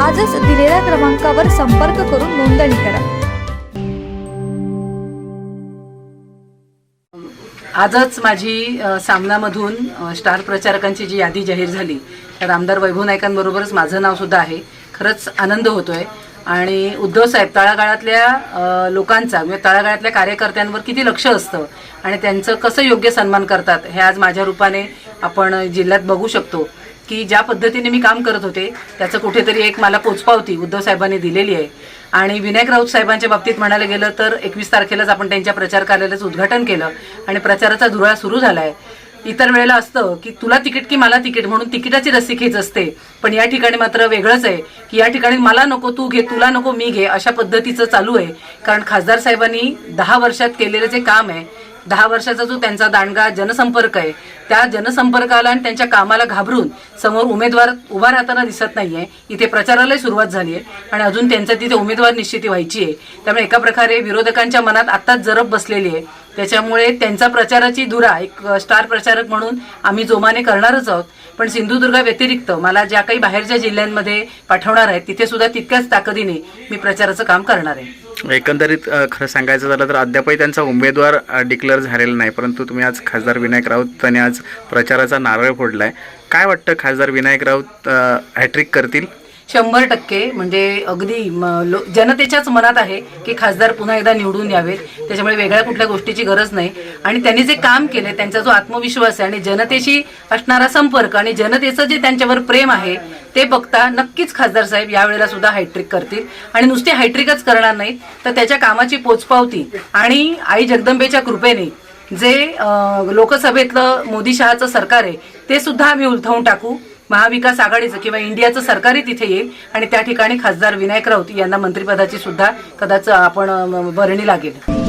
आजच दिलेल्या क्रमांकावर संपर्क करून नोंदणी करा. आजच माझी सामनामधून स्टार प्रचारकांची जी यादी जाहीर झाली तर आमदार वैभव नाईकांबरोबरच माझं नाव सुद्धा आहे. खरंच आनंद होतोय. आणि उद्धव साहेब तळागाळातल्या लोकांचा म्हणजे तळागाळातल्या कार्यकर्त्यांवर किती लक्ष असतं आणि त्यांचं कसं योग्य सन्मान करतात हे आज माझ्या रूपाने आपण जिल्ह्यात बघू शकतो. की ज्या पद्धतीने मी काम करत होते त्याचं कुठेतरी एक मला पोचपावती उद्धव साहेबांनी दिलेली आहे. आणि विनायक राऊत साहेबांच्या बाबतीत म्हणायला गेलं तर एकवीस तारखेलाच आपण त्यांच्या प्रचार कार्यालयाचं उद्घाटन केलं आणि प्रचाराचा धुळा सुरू झाला आहे इतर वेळेला असतं की तुला तिकीट की मला तिकीट म्हणून तिकिटाची रस्सी खेच असते. पण या ठिकाणी मात्र वेगळंच आहे की या ठिकाणी मला नको तू घे तुला नको मी घे अशा पद्धतीचं चालू आहे. कारण खासदार साहेबांनी दहा वर्षात केलेलं जे काम आहे दहा वर्षाचा जो त्यांचा दांडगा जनसंपर्क आहे त्या जनसंपर्काला आणि त्यांच्या कामाला घाबरून समोर उमेदवार उभा राहताना दिसत नाहीये. इथे प्रचारालाही सुरुवात झाली आहे आणि अजून त्यांच्या तिथे उमेदवार निश्चिती व्हायची आहे त्यामुळे एका प्रकारे विरोधकांच्या मनात आत्ताच जरब बसलेली आहे. त्याच्यामुळे त्यांचा प्रचाराची धुरा एक स्टार प्रचारक म्हणून आम्ही जोमाने करणारच आहोत. पण सिंधुदुर्गा व्यतिरिक्त मला ज्या काही बाहेरच्या जिल्ह्यांमध्ये पाठवणार आहेत तिथे सुद्धा तितक्याच ताकदीने मी प्रचाराचं काम करणार आहे. एकंदरीत खरं सांगायचं झालं तर अद्यापही त्यांचा उमेदवार डिक्लेअर झालेला नाही. परंतु तुम्ही आज खासदार विनायक राऊत यांनी आज प्रचाराचा नारळ फोडलाय. काय वाटतं खासदार विनायक राऊत हॅट्रिक करतील? शंभर टक्के म्हणजे अगदी म- लो- जनतेच्याच मनात आहे की खासदार पुन्हा एकदा निवडून यावेत. त्याच्यामुळे वेगळ्या कुठल्या गोष्टीची गरज नाही. आणि त्यांनी जे काम केले त्यांचा जो आत्मविश्वास आहे आणि जनतेशी असणारा संपर्क आणि जनतेचं जे त्यांच्यावर प्रेम आहे ते बघता नक्कीच खासदार साहेब यावेळेला सुद्धा हायट्रिक करतील. आणि नुसते हायट्रिकच करणार नाहीत तर त्याच्या कामाची पोचपावती आणि आई जगदंबेच्या कृपेने जे लोकसभेतलं मोदी शहाचं सरकार आहे ते सुद्धा आम्ही उलथवून टाकू. महाविकास आघाडीचं किंवा इंडियाचं सरकारही तिथे येईल. आणि त्या ठिकाणी खासदार विनायक राऊत यांना मंत्रिपदाची सुद्धा कदाचित आपण भरणी वर्णी लागेल